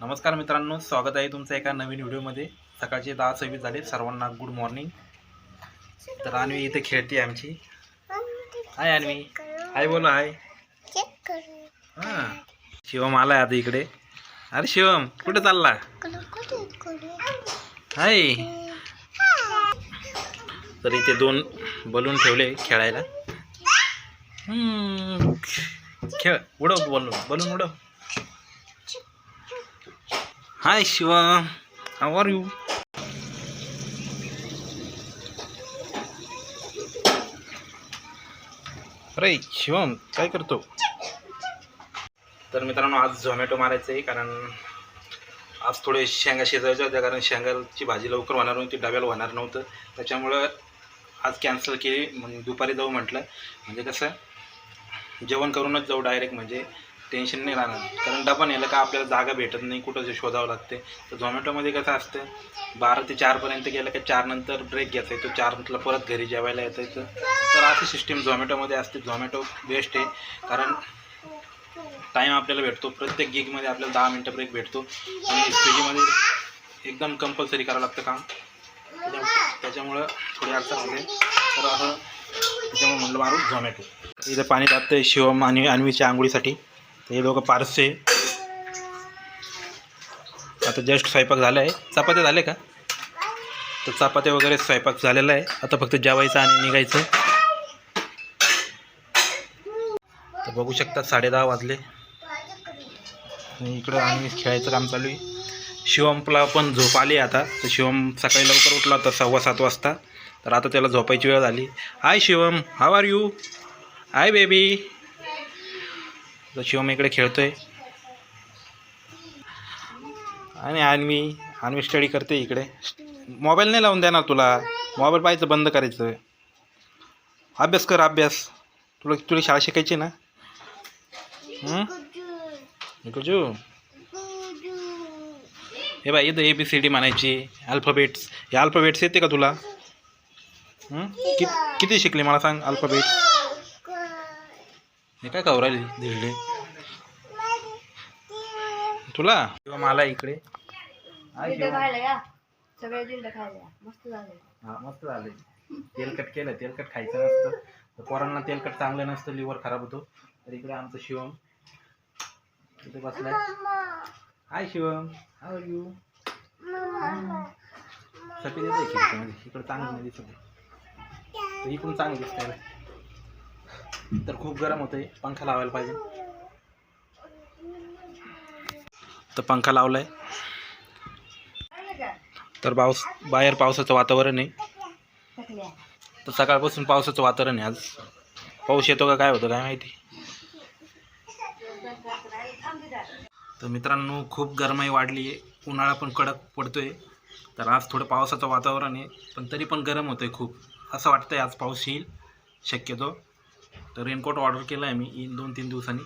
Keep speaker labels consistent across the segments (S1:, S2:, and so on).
S1: नमस्कार मित्रांनो स्वागत आहे तुमचं एका नवीन व्हिडिओमध्ये. सकाळचे दहा सव्वीस झाले सर्वांना गुड मॉर्निंग तर अन्वी इथे खेळते आमची. हाय अन्वी. हाय बोला हाय. हां. शिवम आला आहे आता इकडे. अरे शिवम कुठे चालला? हाय. तर इथे दोन बलून ठेवले खेळायला. खेळ उडव balloon balloon उडव. Hi Shiva how are you अरे शिवम काय करतो? तर मित्रांनो आज झोमॅटो मारायचं आहे कारण आज थोडे शेंगा शिजायच्या होत्या कारण शेंगाची भाजी लवकर होणार नव्हती डब्याला होणार नव्हतं. त्याच्यामुळं आज कॅन्सल केली. मग दुपारी जाऊ म्हटलं. म्हणजे कसं जेवण करूनच जाऊ डायरेक्ट म्हणजे टेन्शन नाही राहणार. कारण डबा नेलं का आपल्याला जागा भेटत नाही कुठं जे शोधावं लागते. तर झोमॅटोमध्ये कसं असतं बारा ते चारपर्यंत गेलं का चारनंतर ब्रेक घ्यायचा येतो चार परत घरी जेवायला येतं येतं. तर अशी सिस्टीम झोमॅटोमध्ये असते. झोमॅटो बेस्ट आहे. कारण टाईम आपल्याला भेटतो. प्रत्येक गिगमध्ये आपल्याला दहा मिनटं ब्रेक भेटतो. आणि स्विगीमध्ये एकदम कंपल्सरी करावं लागतं काम. त्याच्यामुळं थोडी अडचण होते. तर असं त्याच्यामुळे म्हणलं मारू झोमॅटो इथं पाणी टाकतं शिवम आणि अन्वीच्या आंघोळीसाठी. हे दोघं पारसे. आता जस्ट स्वयंपाक झाला आहे चपात्या झाले का? तर चपात्या वगैरे स्वयंपाक झालेला आहे. आता फक्त जेवायचं आणि निघायचं. तर बघू शकता साडेदहा वाजले. आणि इकडं आम्ही खेळायचं काम चालू आहे. शिवमला पण झोप आली आता. तर शिवम सकाळी लवकर उठला होता सव्वा सात वाजता. तर आता त्याला झोपायची वेळ झाली. Hi Shivam. How are you hi baby तर शिवम इकडे खेळतोय. आणि आन्वी आन्वी स्टडी करते इकडे. मोबाईल नाही लावून देणार तुला. मोबाईल पाहायचं बंद करायचं. अभ्यास कर अभ्यास. तुला तुला शाळा शिकायची ना? हं? गुजू हे बाई इथं ए बी सी डी म्हणायची. अल्फाबेट्स हे अल्फाबेट्स येते का तुला? हं? किती शिकले? मला सांग अल्फाबेट्स हे काय कवराली धिरले तुला? किंवा मला इकडे. हाय
S2: सगळे दिलं खायला मस्त झाले.
S1: हा मस्त झाले. तेलकट केलं तेलकट खायचं नसतं. तर पोरांना तेलकट चांगलं नसतं लिव्हर खराब होतो. तर इकडे आमचं शिवम इथे बसलाय. हाय शिवम. आर यू खिडकीमध्ये इकडे चांगलं नाही दिसत. इकडून चांगलं दिसतंय. तर खूप गरम होतंय. पंखा लावायला पाहिजे. तर पंखा लावलाय. तर पाऊस बाहेर पावसाचं वातावरण आहे. तर सकाळपासून पावसाचं वातावरण आहे आज. पाऊस येतो का काय होतं काय माहिती? तर मित्रांनो खूप गरमाई वाढली आहे. उन्हाळा पण कडक पडतोय. तर आज थोडं पावसाचं वातावरण आहे पण तरी पण गरम होतं आहे खूप. असं वाटतंय आज पाऊस येईल शक्यतो. तर रेनकोट ऑर्डर केला आहे मी येईन दोन तीन दिवसांनी.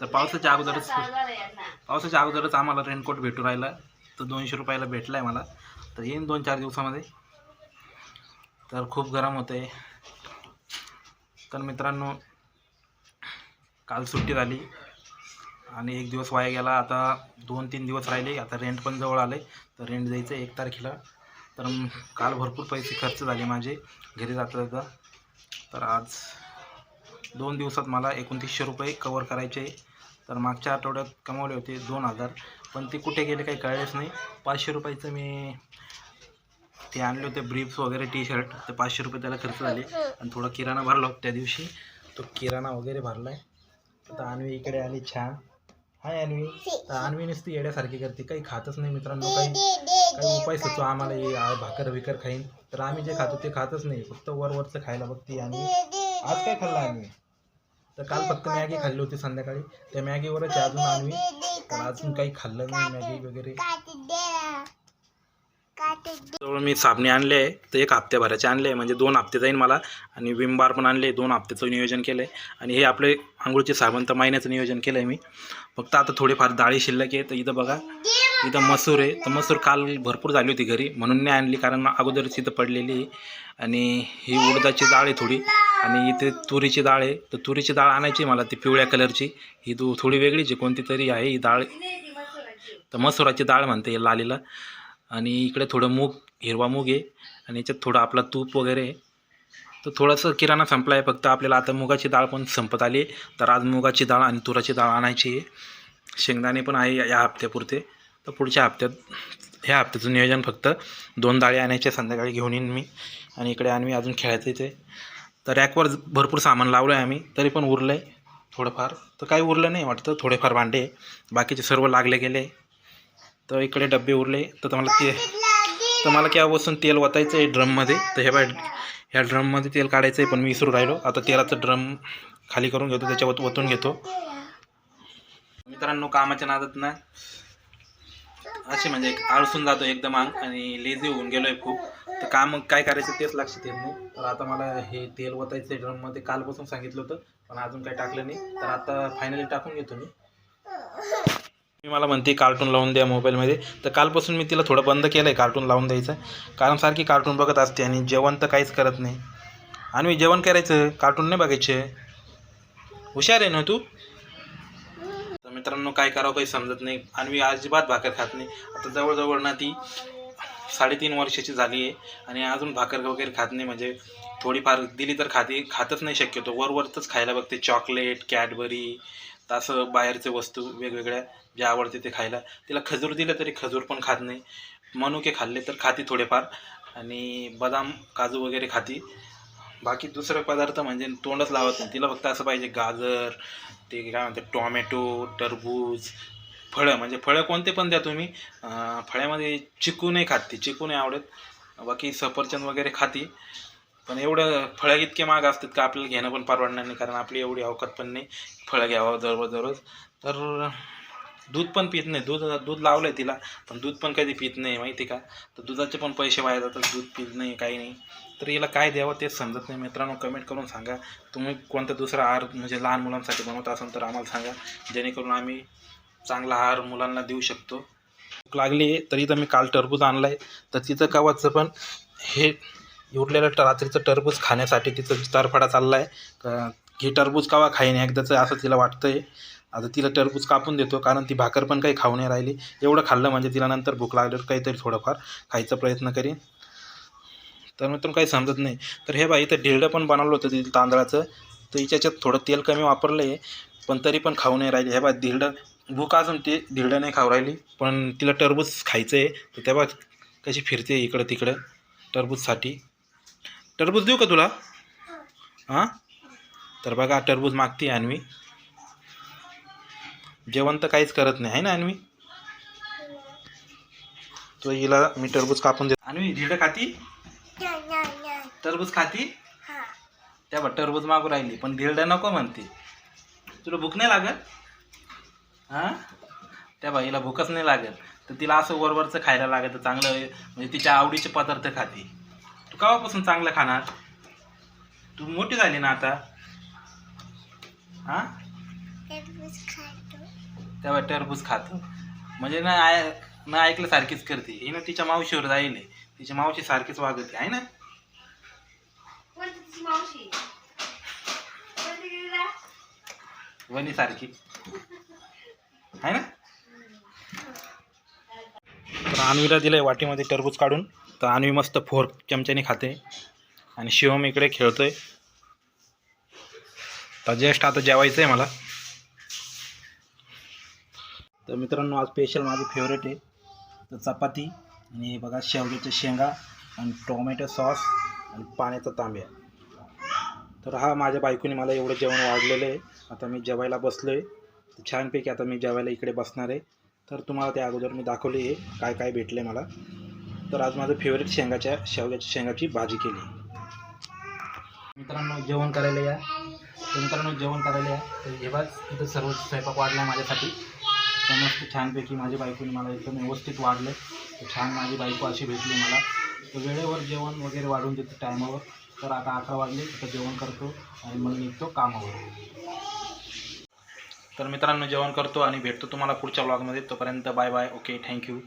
S1: तर पावसाच्या अगोदरच पावसाच्या अगोदरच आम्हाला रेनकोट भेटू राहिला. तर दोनशे रुपयाला भेटला आहे मला. तर येईन दोन चार दिवसामध्ये. तर खूप गरम होते तर मित्रांनो काल सुट्टी झाली. आणि एक दिवस वाया गेला. आता दोन तीन दिवस राहिले. आता रेंट पण जवळ आले तर रेंट द्यायचं एक तारखेला. तर काल भरपूर पैसे खर्च झाले माझे. घरी जाता जाता. तर आज दोन दिवसात मला एकोणतीसशे रुपये कवर करायचे तर मागच्या आठवड्यात कमवले होते दोन हजार. पण ते कुठे गेले काही कळलेच नाही. पाचशे रुपयाचं मी ते आणले होते ब्रीफ्स वगैरे टी शर्ट ते पाचशे रुपये त्याला खर्च झाले. आणि थोडा किराणा भरला होता त्या दिवशी. तो किराणा वगैरे भरला आहे आता अन्वी इकडे आली छान हाय अन्वी. तर अन्वी नुसती येड्यासारखी करते. काही खातच नाही मित्रांनो. काही काही उपाय सुचवा आम्हाला. भाकर विकर खाईन. तर आम्ही जे खातो ते खातच नाही. फक्त वर वरचं खायला बघते अन्वी. आज काय खाल्लं अन्वी तर काल फक्त मॅगी खाल्ली होती संध्याकाळी. त्या मॅगीवरच आहे अजून तर अजून काही खाल्लं नाही मॅगी वगैरे. जवळ मी साबणे आणले आहे तर एक हप्त्याभराचे आणले आहे म्हणजे दोन हप्ते जाईन मला. आणि विम बार पण आणले दोन हप्त्याचं नियोजन केलं आहे आणि हे आपले आंघोळचे साबण तर महिन्याचं नियोजन केलं आहे मी. फक्त आता थोडेफार डाळी शिल्लक आहे तर इथं बघा. इथं मसूर आहे. तर मसूर काल भरपूर झाली होती घरी. म्हणून नाही आणली कारण अगोदरच इथं पडलेली आहे. आणि ही उडदाची डाळ आहे थोडी. आणि इथे तुरीची डाळ आहे. तर तुरीची डाळ आणायची मला ती पिवळ्या कलरची. ही तू थोडी वेगळीच आहे कोणती तरी आहे ही डाळ. तर मसुराची डाळ म्हणते लालीला. आणि इकडे थोडं मूग हिरवा मूग आहे. आणि याच्यात थोडं आपला तूप वगैरे आहे. तर थोडंसं किराणा संपला आहे फक्त आपल्याला आता मुगाची डाळ पण संपत आली आहे. तर आज मुगाची डाळ आणि तुराची डाळ आणायची आहे. शेंगदाणे पण आहे या- हप्त्यापुरते. तर पुढच्या हप्त्यात ह्या हप्त्याचं नियोजन फक्त दोन डाळी आणायचे संध्याकाळी घेऊन येईन मी. आणि इकडे आणि अजून खेळायचं इथे तर रॅकवर भरपूर सामान लावलं आहे आम्ही तरी पण उरलं आहे थोडंफार. तर काही उरलं नाही वाटतं थोडेफार भांडे बाकीचे सर्व लागले गेले. तर इकडे डबे उरले तर तुम्हाला ते तर मला केव्हापासून तेल ओतायचं आहे ड्रममध्ये. तर हे बाय ह्या ड्रममध्ये तेल काढायचं आहे पण मी विसरू राहिलो. आता तेलाचं ड्रम खाली करून घेतो त्याच्यावर ओतून घेतो. मित्रांनो कामाच्या नादात ना असे म्हणजे आळसून जातो एकदम अंग आणि लेझी होऊन गेलोय खूप. तर काम काय करायचं तेच लक्षात येत नाही. तर आता मला हे तेल ओतायचं आहे ड्रममध्ये. कालपासून सांगितलं होतं पण अजून काही टाकलं नाही. तर आता फायनली टाकून घेतो मी. मी मला म्हणते कार्टून लावून द्या मोबाईलमध्ये तर कालपासून मी तिला थोडं बंद केलं आहे कार्टून लावून द्यायचं. कारण सारखी कार्टून बघत असते आणि जेवण तर काहीच करत नाही. आणि मी जेवण करायचं कार्टून नाही बघायचे. हुशार आहे ना तू? तर मित्रांनो काय करावं काही समजत नाही. आणि मी अजिबात भाकर खात नाही. आता जवळजवळ ना ती साडेतीन वर्षाची झाली आहे आणि अजून भाकर वगैरे खात नाही. म्हणजे थोडीफार दिली तर खाते खातच नाही शक्यतो. वरवरच खायला बघते. चॉकलेट कॅडबरी तसं असं बाहेरचे वस्तू वेगवेगळ्या जे आवडते ते खायला. तिला खजूर दिलं तरी खजूर पण खात नाही. मनुके खाल्ले तर खाती थोडेफार. आणि बदाम काजू वगैरे खाती. बाकी दुसरे पदार्थ म्हणजे तोंडच लावत नाही. तिला फक्त असं पाहिजे गाजर ते काय म्हणतात टॉमॅटो टरबूज फळं म्हणजे फळं कोणते पण द्या तुम्ही. फळ्यामध्ये चिकू नाही खात ती चिकू नाही आवडत. बाकी सफरचंद वगैरे खाती. पण एवढं फळं इतके महाग असतात का आपल्याला घेणं पण परवडणार नाही कारण आपली एवढी अवकात पण नाही. फळं घ्यावं दररोज दररोज तर दूध पण पित नाही. दूध दूध लावलं आहे तिला पण दूध पण कधी पित नाही माहिती का? तर दुधाचे पण पैसे वाया जातात. दूध पित नाही काही नाही. तर हिला काय द्यावं तेच समजत नाही. मित्रांनो कमेंट करून सांगा. तुम्ही कोणता दुसरा आहार म्हणजे लहान मुलांसाठी बनवत असाल तर आम्हाला सांगा. जेणेकरून आम्ही चांगला आहार मुलांना देऊ शकतो. भूक लागली आहे तरी तर मी काल टरबूज आणलं आहे तर तिचं कावाचं पण हे उरलेलं ट रात्रीचं टरबूज खाण्यासाठी तिचं तरफडा चालला आहे हे टरबूज कावा खाईन एकदाचं असं तिला वाटतं आहे आता तिला टरबूज कापून देतो कारण ती भाकर पण काही खाऊ नाही राहिली. एवढं खाल्लं म्हणजे तिला नंतर भूक लागल्यावर काहीतरी थोडंफार खायचा प्रयत्न करीन. तर मित्रांनो काही समजत नाही. तर हे बाई इथं ढेरडं पण बनवलं होतं तिथं तांदळाचं. तर हिच्याच्यात थोडं तेल कमी वापरलं आहे पण तरी पण खाऊ नाही राहिले. हे बा धिरडं भूक अजून ते धिरडं नाही खाऊ राहिली. पण तिला टरबूज खायचं आहे तर तेव्हा कशी फिरते इकडं तिकडं. टरबूजसाठी. टरबूज देऊ का तुला? हां. तर बघा टरबूज मागते अन्वी. जेवण तर काहीच करत नाही आहे ना अन्वी? तो हिला मी टरबूज कापून देतो. अन्वी धिरडं खाती? टरबूज खाती? त्या बघ टरबूज मागू राहिली पण धिरडं नको म्हणते. तुला भूक नाही लागत? हां? त्या बाईला भूकच नाही लागत. तर तिला असं वरवरचं खायला लागत चांगलं म्हणजे तिच्या आवडीचे पदार्थ खाते. तू केव्हापासून चांगलं खाणार? तू मोठी झाली ना आता? हां? तेव्हा टरबूज खातो. म्हणजे ना आय न ऐकल्यासारखीच करते. ही ना तिच्या मावशीवर जाईल तिच्या मावशी सारखीच वागते आहे ना?
S2: कोणती तिची मावशी? कोणती गेलीला?
S1: वनी सारखी. आहे ना? तर आणवीला दिलंय वाटीमध्ये टरबूज काढून. तर आणवी मस्त फोर चमच्याने खाते. आणि शिवम इकडे खेळतोय. तर जस्ट आता जेवायचं आहे मला. तर मित्रांनो आज स्पेशल माझं फेवरेट आहे. तर चपाती आणि हे बघा शेवग्याच्या शेंगा आणि टोमॅटो सॉस आणि पाण्याचा तांब्या. तर हा माझ्या बायकोने मला एवढं जेवण वाढलेलं आहे. आता मी जेवायला बसलो आहे छानपैकी आता मी जेवायला इकडे बसणार आहे तर तुम्हाला त्या अगोदर मी दाखवली आहे काय काय भेटले मला. तर आज माझं फेवरेट शेंगाच्या शेवग्याच्या शेंगाची भाजी केली. मित्रांनो जेवण करायला या. मित्रांनो जेवण करायला या. तर हे इथं सर्व स्वयंपाक वाढला आहे माझ्यासाठी. तर मस्त छानपैकी माझ्या बायकोने मला एकदम व्यवस्थित वाढलं तर छान माझी बायको अशी भेटली मला. तर वेळेवर जेवण वगैरे वाढून देते टायमावर. तर आता अकरा वाजले तर जेवण करतो आणि मग निघतो कामावर. तर मित्रांनो जेवण करतो आणि भेटतो तुम्हाला पुढच्या ब्लॉगमध्ये तोपर्यंत बाय बाय. Okay thank you